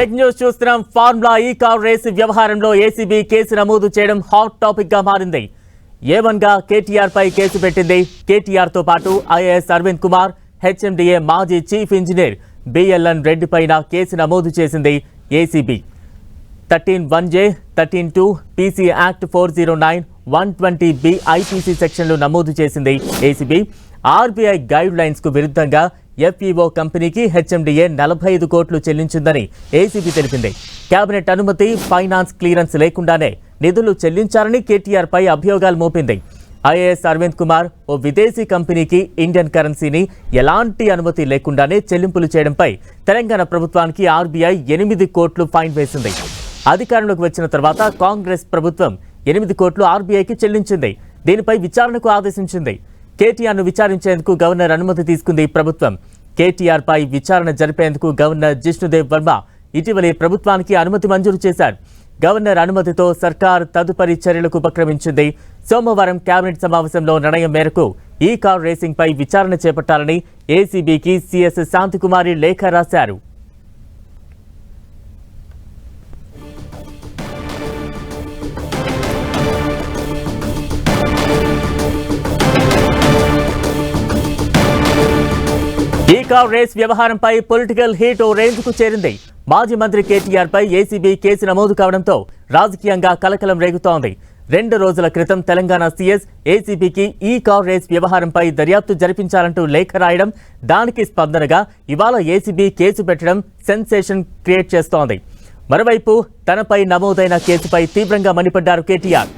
Break news చూస్తున్నాం. Formula E car race వ్యవహారంలో ACB case నమోదు చేయడం హాట్ టాపిక్గా మారింది ఏవన్గా కేటీఆర్ పై కేసు పెట్టింది. కేటీఆర్తో పాటు ఐఏఎస్ అరవింద్ కుమార్ హెచ్ఎండిఏ మాజీ చీఫ్ ఇంజనీర్ బిఎల్ఎన్ రెడ్డి పైన కేసు నమోదు చేసింది ACB. Thirteen one J thirteen two PC act four zero nine one twenty B IPC సెక్షన్లు నమోదు చేసింది ఏసీబీ. ఆర్బీఐ గైడ్ లైన్స్కు విరుద్ధంగా ఎఫ్ఈఓ కంపెనీకి హెచ్ఎండిఏ నలభై ఐదు కోట్లు చెల్లించిందని ఏసీబీ తెలిపింది. కేబినెట్ అనుమతి ఫైనాన్స్ క్లియరెన్స్ లేకుండానే నిధులు చెల్లించారని కేటీఆర్ పై అభియోగాలు మోపింది. ఐఏఎస్ అరవింద్ కుమార్ ఓ విదేశీ కంపెనీకి ఇండియన్ కరెన్సీని ఎలాంటి అనుమతి లేకుండానే చెల్లింపులు చేయడంపై తెలంగాణ ప్రభుత్వానికి ఆర్బీఐ ఎనిమిది కోట్లు ఫైన్ వేసింది. అధికారంలోకి వచ్చిన తర్వాత కాంగ్రెస్ ప్రభుత్వం ఎనిమిది కోట్లు ఆర్బీఐకి చెల్లించింది. దీనిపై విచారణకు ఆదేశించింది. కేటీఆర్ను విచారించేందుకు గవర్నర్ అనుమతి తీసుకుంది ప్రభుత్వం. కేటీఆర్ పై విచారణ జరిపేందుకు గవర్నర్ జిష్ణుదేవ్ వర్మ ఇటీవలే ప్రభుత్వానికి అనుమతి మంజూరు చేశారు. గవర్నర్ అనుమతితో సర్కార్ తదుపరి చర్యలకు ఉపక్రమించింది. సోమవారం కేబినెట్ సమావేశంలో నిర్ణయం మేరకు ఈ కార్ రేసింగ్పై విచారణ చేపట్టాలని ఏసీబీకి సిఎస్ శాంతికుమారి లేఖ రాశారు. ఈ కార్ రేస్ వ్యవహారంపై పొలిటికల్ హీట్ ఓ రేంజ్కు చేరింది. మాజీ మంత్రి కేటీఆర్ పై ఏసీబీ కేసు నమోదు కావడంతో రాజకీయంగా కలకలం రేగుతోంది. రెండు రోజుల క్రితం తెలంగాణ సీఎస్ ఏసీబీకి ఈ కార్ రేస్ వ్యవహారంపై దర్యాప్తు జరిపించాలంటూ లేఖ రాయడం దానికి స్పందనగా ఇవాళ ఏసీబీ కేసు పెట్టడం సెన్సేషన్ క్రియేట్ చేస్తోంది. మరోవైపు తనపై నమోదైన కేసుపై తీవ్రంగా మండిపడ్డారు కేటీఆర్.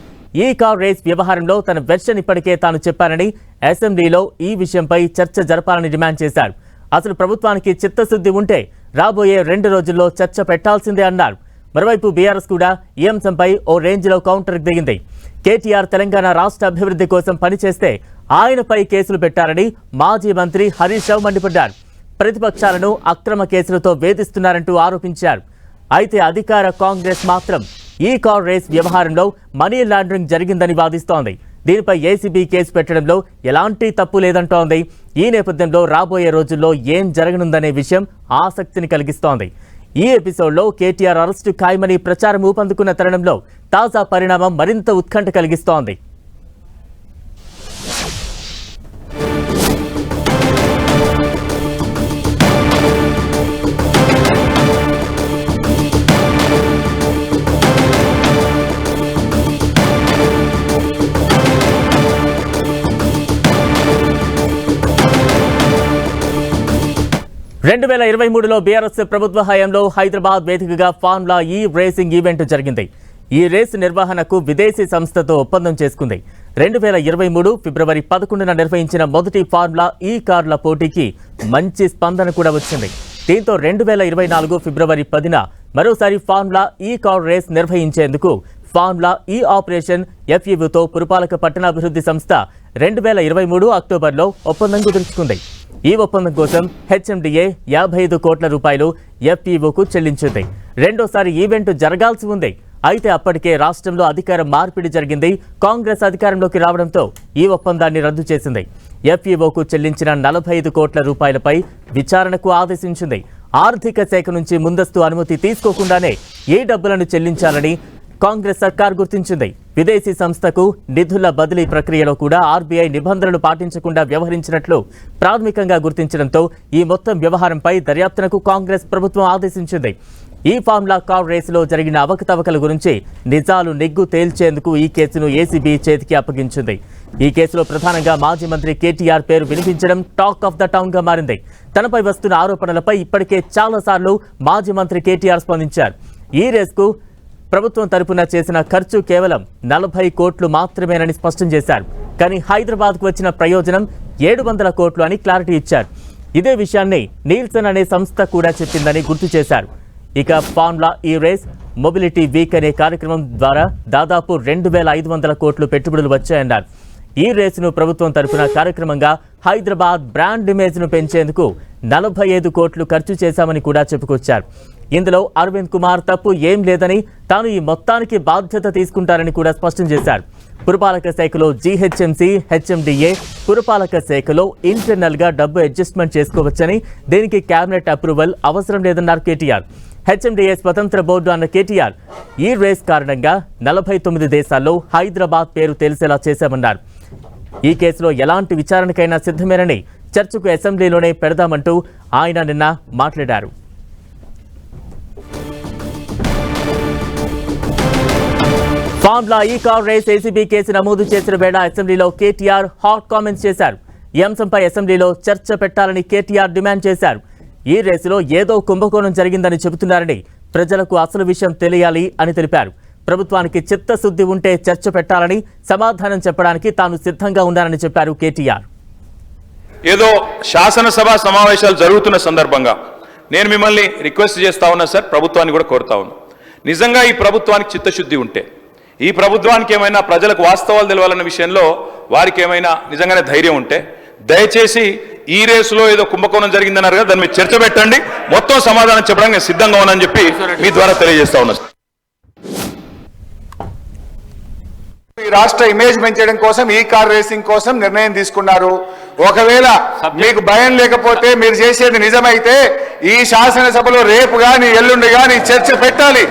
ఈ కార్ రేస్ వ్యవహారంలో తన వెర్షన్ ఇప్పటికే తాను చెప్పానని అసెంబ్లీలో ఈ విషయంపై చర్చ జరపాలని డిమాండ్ చేశారు. అసలు ప్రభుత్వానికి చిత్తశుద్ధి ఉంటే రాబోయే రెండు రోజుల్లో చర్చ పెట్టాల్సిందే అన్నారు. మరోవైపు బీఆర్ఎస్ కూడా ఈ అంశంపై ఓ రేంజ్లో కౌంటర్ దిగింది. కేటీఆర్ తెలంగాణ రాష్ట్ర అభివృద్ధి కోసం పనిచేస్తే ఆయనపై కేసులు పెట్టారని మాజీ మంత్రి హరీష్ రావు మండిపడ్డారు. ప్రతిపక్షాలను అక్రమ కేసులతో వేధిస్తున్నారంటూ ఆరోపించారు. అయితే అధికార కాంగ్రెస్ మాత్రం ఈ కార్ రేస్ వ్యవహారంలో మనీ లాండరింగ్ జరిగిందని వాదిస్తోంది. దీనిపై ఏసీబీ కేసు పెట్టడంలో ఎలాంటి తప్పు లేదంటోంది. ఈ నేపథ్యంలో రాబోయే రోజుల్లో ఏం జరగనుందనే విషయం ఆసక్తిని కలిగిస్తోంది. ఈ ఎపిసోడ్లో కేటీఆర్ అరెస్టు ఖాయమని ప్రచారం ఊపందుకున్న తరుణంలో తాజా పరిణామం మరింత ఉత్కంఠ కలిగిస్తోంది. రెండు వేల ఇరవై మూడులో బీఆర్ఎస్ ప్రభుత్వ హయాంలో హైదరాబాద్ వేదికగా ఫార్ములా ఈ రేసింగ్ ఈవెంట్ జరిగింది. ఈ రేసు నిర్వహణకు విదేశీ సంస్థతో ఒప్పందం చేసుకుంది. రెండు వేల ఇరవై మూడు ఫిబ్రవరి పదకొండున నిర్వహించిన మొదటి ఫార్ములా ఈ కార్ల పోటీకి మంచి స్పందన కూడా వచ్చింది. దీంతో రెండు వేల ఇరవై నాలుగు ఫిబ్రవరి పదిన మరోసారి ఫార్ములా ఈ కార్ రేస్ నిర్వహించేందుకు ఫార్ములా ఈ ఆపరేషన్ ఎఫ్ఈతో పురపాలక పట్టణాభివృద్ధి సంస్థ రెండు వేల ఇరవై మూడు అక్టోబర్లో ఒప్పందం కుదుర్చుకుంది. ఈ ఒప్పందం కోసం హెచ్ఎండిఏ యాభై ఐదు కోట్ల రూపాయలు ఎఫ్ఈఓకు చెల్లించింది. రెండోసారి ఈవెంట్ జరగాల్సి ఉంది. అయితే అప్పటికే రాష్ట్రంలో అధికార మార్పిడి జరిగింది. కాంగ్రెస్ అధికారంలోకి రావడంతో ఈ ఒప్పందాన్ని రద్దు చేసింది. ఎఫ్ఈఓకు చెల్లించిన నలభై ఐదు కోట్ల రూపాయలపై విచారణకు ఆదేశించింది. ఆర్థిక శాఖ నుంచి ముందస్తు అనుమతి తీసుకోకుండానే ఈ డబ్బులను చెల్లించాలని కాంగ్రెస్ సర్కార్ గుర్తించింది. విదేశీ సంస్థకు నిధుల బదిలీ ప్రక్రియలో కూడా ఆర్బీఐ నిబంధనలు పాటించకుండా వ్యవహరించినట్లు ప్రాథమికంగా గుర్తించడంతో ఈ మొత్తం వ్యవహారంపై దర్యాప్తునకు కాంగ్రెస్ ప్రభుత్వం ఆదేశించింది. ఈ ఫార్ములా కార్ రేసులో జరిగిన అవకతవకల గురించి నిజాలు నెగ్గు తేల్చేందుకు ఈ కేసును ఏసీబీ చేతికి అప్పగించింది. ఈ కేసులో ప్రధానంగా మాజీ మంత్రి కేటీఆర్ పేరు వినిపించడం టాక్ ఆఫ్ ద టౌన్గా మారింది. తనపై వస్తున్న ఆరోపణలపై ఇప్పటికే చాలాసార్లు మాజీ మంత్రి కేటీఆర్ స్పందించారు. ఈ రేసుకు ప్రభుత్వం తరపున చేసిన ఖర్చు కేవలం నలభై కోట్లు మాత్రమేనని స్పష్టం చేశారు. కానీ హైదరాబాద్కు వచ్చిన ప్రయోజనం ఏడు వందల కోట్లు అని క్లారిటీ ఇచ్చారు. ఇదే విషయాన్ని నీల్సన్ అనే సంస్థ కూడా చెప్పిందని గుర్తు చేశారు. ఇక ఫార్ములా ఈ రేస్ మొబిలిటీ వీక్ అనే కార్యక్రమం ద్వారా దాదాపు రెండు వేల ఐదు వందల కోట్లు పెట్టుబడులు వచ్చాయన్నారు. ఈ రేసును ప్రభుత్వం తరపున కార్యక్రమంగా హైదరాబాద్ బ్రాండ్ ఇమేజ్ను పెంచేందుకు నలభై ఐదు కోట్లు ఖర్చు చేశామని కూడా చెప్పుకొచ్చారు. ఇందులో అరవింద్ కుమార్ తప్పు ఏం లేదని తాను ఈ మొత్తానికి బాధ్యత తీసుకుంటారని కూడా స్పష్టం చేశారు. పురపాలక శాఖలో జీహెచ్ఎంసీ హెచ్ఎండిఏ పురపాలక శాఖలో ఇంటర్నల్గా డబ్బు అడ్జస్ట్మెంట్ చేసుకోవచ్చని దీనికి కేబినెట్ అప్రూవల్ అవసరం లేదన్నారు కేటీఆర్. హెచ్ఎండిఏ స్వతంత్ర బోర్డు అన్న కేటీఆర్ ఈ రేస్ కారణంగా నలభై తొమ్మిది దేశాల్లో హైదరాబాద్ పేరు తెలిసేలా చేశామన్నారు. ఈ కేసులో ఎలాంటి విచారణకైనా సిద్ధమేనని చర్చకు అసెంబ్లీలోనే పెడదామంటూ ఆయన నిన్న మాట్లాడారు. Formula E car race ACB case నమోదు చేసిన వేళ అసెంబ్లీలో కేటీఆర్ హాట్ కామెంట్స్ చేశారు. ఈ అంశంపై అసెంబ్లీలో చర్చ పెట్టాలని కేటీఆర్ డిమాండ్ చేశారు. ఈ రేసులో ఏదో కుంభకోణం జరిగిందని చెబుతున్నారని ప్రజలకు అసలు విషయం తెలియాలి అని తెలిపారు. ప్రభుత్వానికి చిత్తశుద్ధి ఉంటే చర్చ పెట్టాలని సమాధానం చెప్పడానికి తాను సిద్ధంగా ఉన్నానని చెప్పారు కేటీఆర్. ఏదో శాసనసభ సమావేశాలు జరుగుతున్న సందర్భంగా నేను మిమ్మల్ని రిక్వెస్ట్ చేస్తా ఉన్నా సార్ ప్రభుత్వాన్ని కూడా కోరుతా ఉన్నా. నిజంగా ఈ ప్రభుత్వానికి చిత్తశుద్ధి ఉంటే ఈ ప్రభుత్వానికి ఏమైనా ప్రజలకు వాస్తవాలు తెలవాలన్న విషయంలో వారికి ఏమైనా నిజంగానే ధైర్యం ఉంటే దయచేసి ఈ రేసులో ఏదో కుంభకోణం జరిగిందన్నారు కదా దాని మీద చర్చ పెట్టండి. మొత్తం సమాధానం చెప్పడానికి నేను సిద్ధంగా ఉన్నానని చెప్పి మీ ద్వారా తెలియజేస్తా ఉన్నా. ఈ రాష్ట్ర ఇమేజ్ పెంచడం కోసం ఈ కార్ రేసింగ్ కోసం నిర్ణయం తీసుకున్నారు. ఒకవేళ మీకు భయం లేకపోతే మీరు చేసేది నిజమైతే ఈ శాసనసభలో రేపు గాని ఎల్లుండి గాని చర్చ పెట్టాలి.